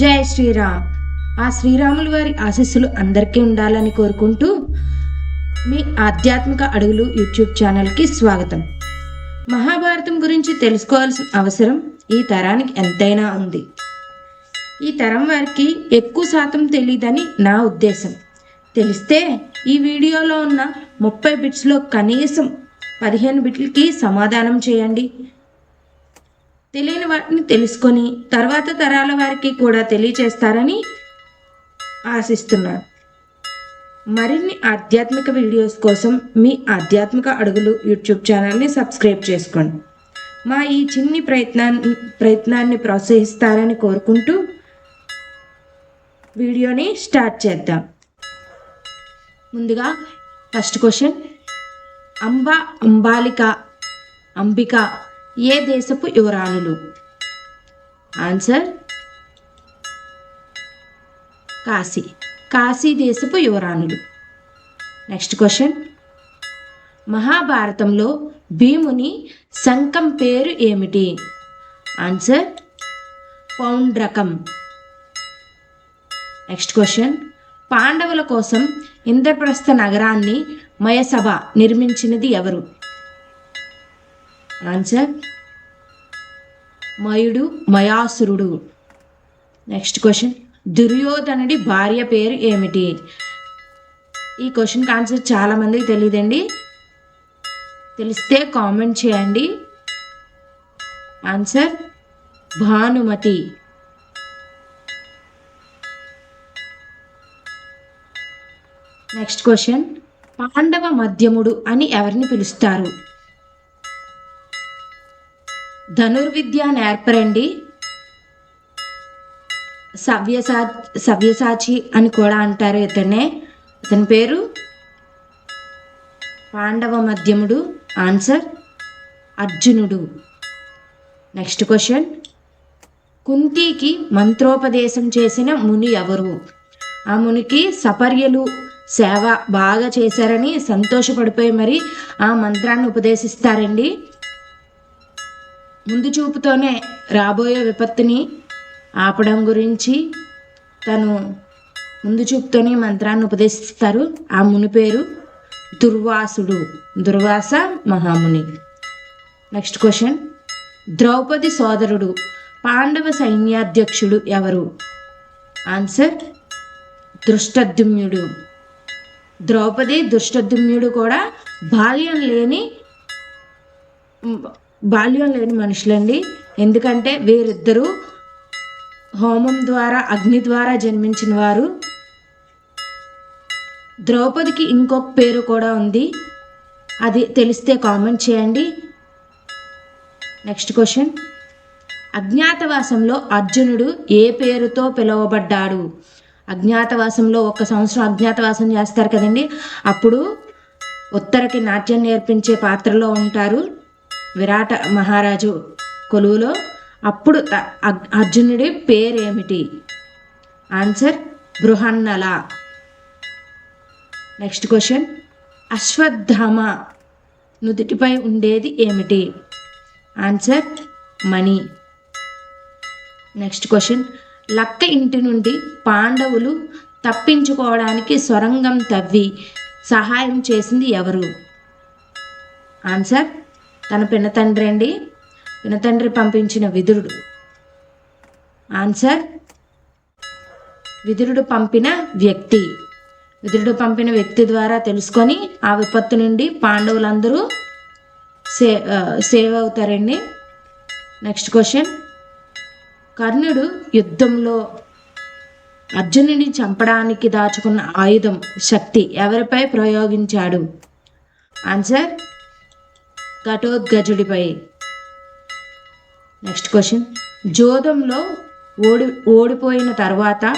జై శ్రీరామ్. ఆ శ్రీరాములు వారి ఆశీస్సులు అందరికీ ఉండాలని కోరుకుంటూ మీ ఆధ్యాత్మిక అడుగులు యూట్యూబ్ ఛానల్కి స్వాగతం. మహాభారతం గురించి తెలుసుకోవాల్సిన అవసరం ఈ తరానికి ఎంతైనా ఉంది. ఈ తరం వారికి ఎక్కువ శాతం తెలియదని నా ఉద్దేశం. తెలిస్తే ఈ వీడియోలో ఉన్న ముప్పై బిట్స్లో కనీసం పదిహేను బిట్లకి సమాధానం చేయండి. తెలియని వాటిని తెలుసుకొని తర్వాత తరాల వారికి కూడా తెలియచేస్తారని ఆశిస్తున్నాను మరిన్ని ఆధ్యాత్మిక వీడియోస్ కోసం మీ ఆధ్యాత్మిక అడుగులు యూట్యూబ్ ఛానల్ని సబ్స్క్రైబ్ చేసుకోండి. మా ఈ చిన్ని ప్రయత్నాన్ని ప్రయత్నాన్ని ప్రోత్సహిస్తారని కోరుకుంటూ వీడియోని స్టార్ట్ చేద్దాం. ముందుగా ఫస్ట్ క్వశ్చన్. అంబ అంబాలిక అంబిక ఏ దేశపు యువరాణులు? ఆన్సర్ కాశీ. కాశీ దేశపు యువరాణులు. Next question. మహాభారతంలో భీముని శంఖం పేరు ఏమిటి? ఆన్సర్ పౌండ్రకం. Next question. పాండవుల కోసం ఇంద్రప్రస్థ నగరాన్ని మయసభ నిర్మించినది ఎవరు? ఆన్సర్ మయుడు మయాసురుడు. నెక్స్ట్ క్వశ్చన్ దుర్యోధనుడి భార్య పేరు ఏమిటి? ఈ క్వశ్చన్కి ఆన్సర్ చాలామందికి తెలియదండి తెలిస్తే కామెంట్ చేయండి. Answer Bhanumati. Next question Pandava మధ్యముడు అని ఎవరిని పిలుస్తారు? ధనుర్విద్య నేర్పరండి. సవ్యసా సవ్యసాచి అని కూడా అంటారు ఇతనే. ఇతని పేరు? పాండవ మధ్యముడు ఆన్సర్? అర్జునుడు. Next question. కుంతికి మంత్రోపదేశం చేసిన ముని ఎవరు? ఆ మునికి సపర్యలు సేవ బాగా చేశారని సంతోషపడిపోయి మరి ఆ మంత్రాన్ని ఉపదేశిస్తారండి. ముందు చూపుతోనే రాబోయే విపత్తుని ఆపడం గురించి తను ముందు చూపుతోనే మంత్రాన్ని ఉపదేశిస్తారు. ఆ ముని పేరు దుర్వాసుడు. దుర్వాస మహాముని. నెక్స్ట్ క్వశ్చన్ ద్రౌపది సోదరుడు పాండవ సైన్యాధ్యక్షుడు ఎవరు? ఆన్సర్ దృష్టద్యుమ్యుడు ద్రౌపది దృష్టద్యుమ్యుడు కూడా బాల్యం లేని బాల్యం లేని మనుషులండి. ఎందుకంటే వీరిద్దరూ హోమం ద్వారా అగ్ని ద్వారా జన్మించిన వారు. ద్రౌపదికి ఇంకొక పేరు కూడా ఉంది. అది తెలిస్తే కామెంట్ చేయండి. Next question. అజ్ఞాతవాసంలో అర్జునుడు ఏ పేరుతో పిలువబడ్డాడు? అజ్ఞాతవాసంలో ఒక సంవత్సరం అజ్ఞాతవాసం చేస్తారు కదండి. అప్పుడు ఉత్తరకి నాట్యం నేర్పించే పాత్రలో ఉంటారు. విరాట మహారాజు కొలువులో అప్పుడు అర్జునుడి పేరేమిటి? Answer Brihannala. Next question Ashwatthama నుదుటిపై ఉండేది ఏమిటి? ఆన్సర్ మణి. నెక్స్ట్ క్వశ్చన్ లక్క ఇంటి నుండి పాండవులు తప్పించుకోవడానికి సొరంగం తవ్వి సహాయం చేసింది ఎవరు? ఆన్సర్ తన పినతండ్రి అండి. పినతండ్రి పంపించిన విదురుడు ఆన్సర్? విదురుడు పంపిన వ్యక్తి. విదురుడు పంపిన వ్యక్తి ద్వారా తెలుసుకొని ఆ విపత్తు నుండి పాండవులందరూ సే సేవ్ అవుతారండి. Next question. కర్ణుడు యుద్ధంలో అర్జునుడిని చంపడానికి దాచుకున్న ఆయుధం శక్తి ఎవరిపై ప్రయోగించాడు? ఆన్సర్? ఘటోద్గజుడిపై నెక్స్ట్ క్వశ్చన్ జోదంలో ఓడి ఓడిపోయిన తర్వాత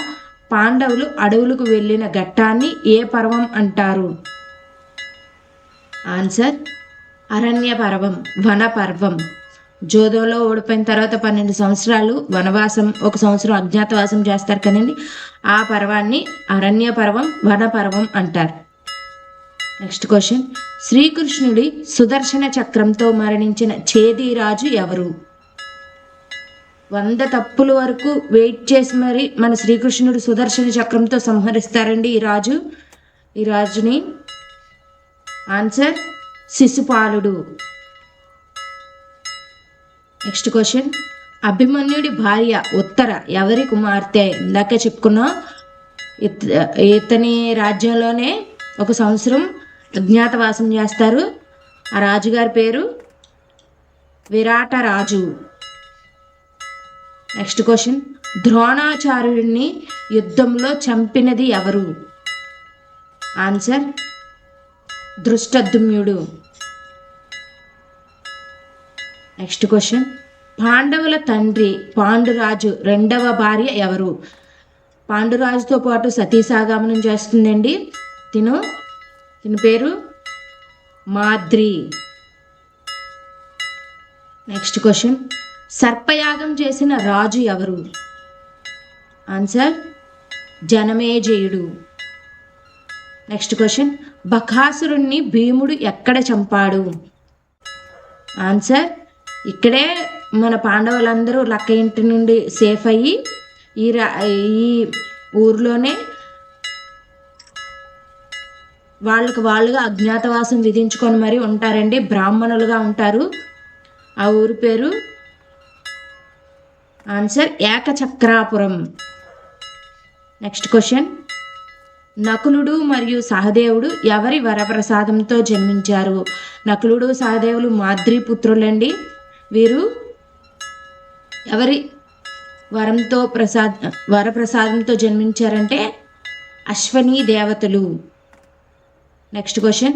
పాండవులు అడవులకు వెళ్ళిన ఘట్టాన్ని ఏ పర్వం అంటారు? ఆన్సర్ అరణ్య పర్వం వన పర్వం. జోదంలో ఓడిపోయిన తర్వాత పన్నెండు సంవత్సరాలు వనవాసం ఒక సంవత్సరం అజ్ఞాతవాసం చేస్తారు కదండి. ఆ పర్వాన్ని అరణ్య పర్వం వన పర్వం అంటారు. నెక్స్ట్ క్వశ్చన్ శ్రీకృష్ణుడి సుదర్శన చక్రంతో మరణించిన చేదీరాజు ఎవరు? వంద తప్పుల వరకు వెయిట్ చేసి మరి మన శ్రీకృష్ణుడు సుదర్శన చక్రంతో సంహరిస్తారండి ఈ రాజు. ఈ రాజుని ఆన్సర్ శిశుపాలుడు. నెక్స్ట్ క్వశ్చన్ అభిమన్యుడి భార్య ఉత్తర ఎవరి కుమార్తె? ఇందాక చెప్పుకున్నాం ఇత ఇతని రాజ్యంలోనే ఒక సంవత్సరం అజ్ఞాతవాసం చేస్తారు. ఆ రాజుగారి పేరు విరాట రాజు. నెక్స్ట్ క్వశ్చన్ ద్రోణాచార్యుడిని యుద్ధంలో చంపినది ఎవరు? ఆన్సర్ దృష్టద్యుమ్యుడు నెక్స్ట్ క్వశ్చన్ పాండవుల తండ్రి పాండురాజు రెండవ భార్య ఎవరు? పాండురాజుతో పాటు సతీసాగమనం చేస్తుందండి. తిను. దీని పేరు మాద్రి. నెక్స్ట్ క్వశ్చన్ సర్పయాగం చేసిన రాజు ఎవరు? ఆన్సర్ జనమేజయుడు. నెక్స్ట్ క్వశ్చన్ బకాసురుణ్ణి భీముడు ఎక్కడ చంపాడు? ఆన్సర్ ఇక్కడే మన పాండవులందరూ లక్క ఇంటి నుండి సేఫ్ అయ్యి ఈ రా ఈ ఊర్లోనే వాళ్ళకి వాళ్ళుగా అజ్ఞాతవాసం విధించుకొని మరి ఉంటారండి బ్రాహ్మణులుగా ఉంటారు. ఆ ఊరి పేరు ఆన్సర్ ఏకచక్రాపురం. Next question. నకులుడు మరియు సహదేవుడు ఎవరి వరప్రసాదంతో జన్మించారు? నకులుడు సహదేవులు మాద్రి పుత్రులండి. వీరు ఎవరి వరంతో ప్రసాద్ వరప్రసాదంతో జన్మించారంటే అశ్వనీ దేవతలు. నెక్స్ట్ క్వశ్చన్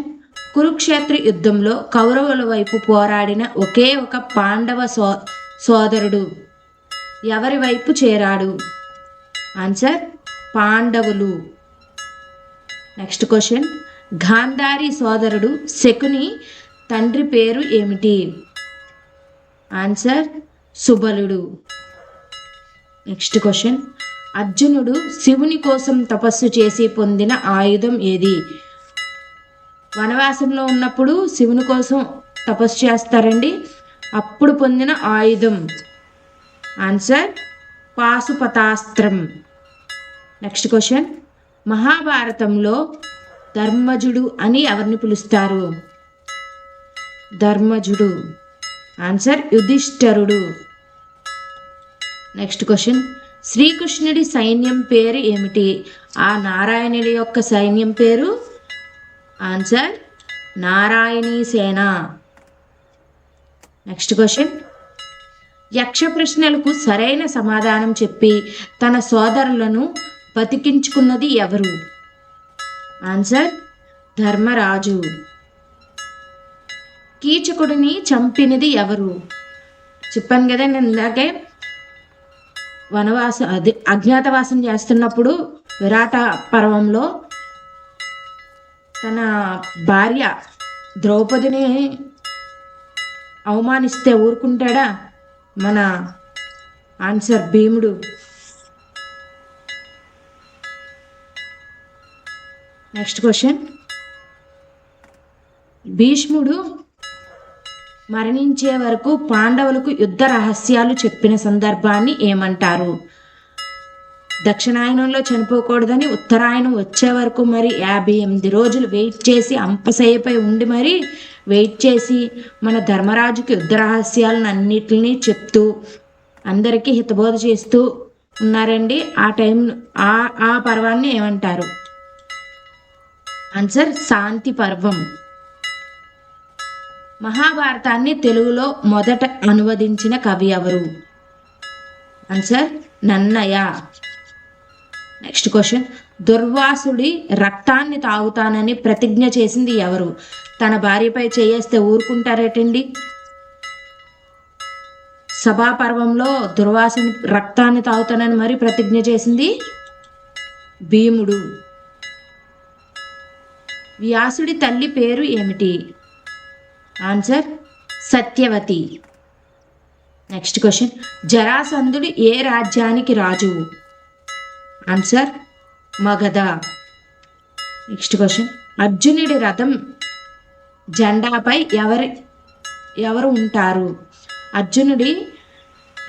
కురుక్షేత్ర యుద్ధంలో కౌరవుల వైపు పోరాడిన ఒకే ఒక పాండవ సో సోదరుడు ఎవరి వైపు చేరాడు? ఆన్సర్ పాండవులు. నెక్స్ట్ క్వశ్చన్ గాంధారి సోదరుడు శకుని తండ్రి పేరు ఏమిటి? ఆన్సర్ సుబలుడు. నెక్స్ట్ క్వశ్చన్ అర్జునుడు శివుని కోసం తపస్సు చేసి పొందిన ఆయుధం ఏది? వనవాసంలో ఉన్నప్పుడు శివుని కోసం తపస్సు చేస్తారండి. అప్పుడు పొందిన ఆయుధం. ఆన్సర్ పాశుపతాస్త్రం. నెక్స్ట్ క్వశ్చన్ మహాభారతంలో ధర్మజుడు అని ఎవరిని పిలుస్తారు? ధర్మజుడు. ఆన్సర్ యుధిష్ఠరుడు. నెక్స్ట్ క్వశ్చన్ శ్రీకృష్ణుడి సైన్యం పేరు ఏమిటి? ఆ నారాయణుడి యొక్క సైన్యం పేరు answer Narayani Sena next question యక్ష ప్రశ్నలకు సరైన సమాధానం చెప్పి తన సోదరులను బతికించుకున్నది ఎవరు? ఆన్సర్ ధర్మరాజు. కీచకుడిని చంపినది ఎవరు? చెప్పాను కదా నేను ఇందాకే వనవాసం అది అజ్ఞాతవాసం చేస్తున్నప్పుడు విరాట పర్వంలో తన భార్య ద్రౌపదిని అవమానిస్తే ఊరుకుంటాడా? మన ఆన్సర్ భీముడు. Next question. భీష్ముడు మరణించే వరకు పాండవులకు యుద్ధ రహస్యాలు చెప్పిన సందర్భాన్ని ఏమంటారు? దక్షిణాయనంలో చనిపోకూడదని ఉత్తరాయణం వచ్చే వరకు మరి యాభై ఎనిమిది రోజులు వెయిట్ చేసి అంపశయ్యపై ఉండి మరి వెయిట్ చేసి మన ధర్మరాజుకి యుద్ధ రహస్యాలను అన్నిటిని చెప్తూ అందరికీ హితబోధ చేస్తూ ఉన్నారండి. ఆ టైం ఆ ఆ పర్వాన్ని ఏమంటారు? ఆన్సర్ శాంతి పర్వం. మహాభారతాన్ని తెలుగులో మొదట అనువదించిన కవి ఎవరు? ఆన్సర్ నన్నయ్య నెక్స్ట్ క్వశ్చన్ దుర్వాసుడి రక్తాన్ని తాగుతానని ప్రతిజ్ఞ చేసింది ఎవరు? తన భార్యపై చేయేస్తే ఊరుకుంటారేటండి? సభాపర్వంలో దుర్వాసుని రక్తాన్ని తాగుతానని మరి ప్రతిజ్ఞ చేసింది భీముడు. వ్యాసుడి తల్లి పేరు ఏమిటి? ఆన్సర్ సత్యవతి. నెక్స్ట్ క్వశ్చన్ జరాసంధుడు ఏ రాజ్యానికి రాజు? ఆన్సర్ మగధ. నెక్స్ట్ క్వశ్చన్ అర్జునుడి రథం జెండాపై ఎవరి ఎవరు ఉంటారు? అర్జునుడి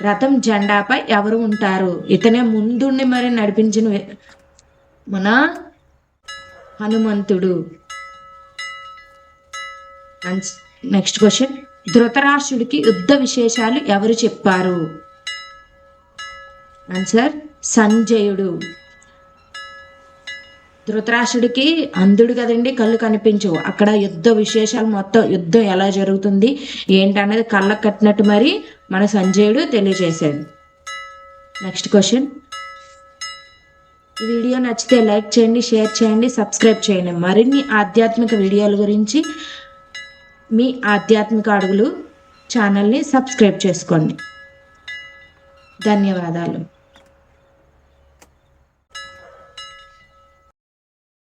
రథం జెండాపై ఎవరు ఉంటారు? ఇతనే ముందుండి మరి నడిపించిన మన హనుమంతుడు. నెక్స్ట్ క్వశ్చన్ ధృతరాష్ట్రుడికి యుద్ధ విశేషాలు ఎవరు చెప్పారు? ఆన్సర్ సంజయుడు. ధృతరాష్ట్రుడికి అంధుడు కదండి కళ్ళు కనిపించవు. అక్కడ యుద్ధ విశేషాలు మొత్తం యుద్ధం ఎలా జరుగుతుంది ఏంటనేది కళ్ళకు కట్టినట్టు మరి మన సంజయుడు తెలియజేశాడు. Next question. వీడియో నచ్చితే లైక్ చేయండి షేర్ చేయండి సబ్స్క్రైబ్ చేయండి. మరిన్ని ఆధ్యాత్మిక వీడియోల గురించి మీ ఆధ్యాత్మిక అడుగులు ఛానల్ని సబ్స్క్రైబ్ చేసుకోండి. ధన్యవాదాలు.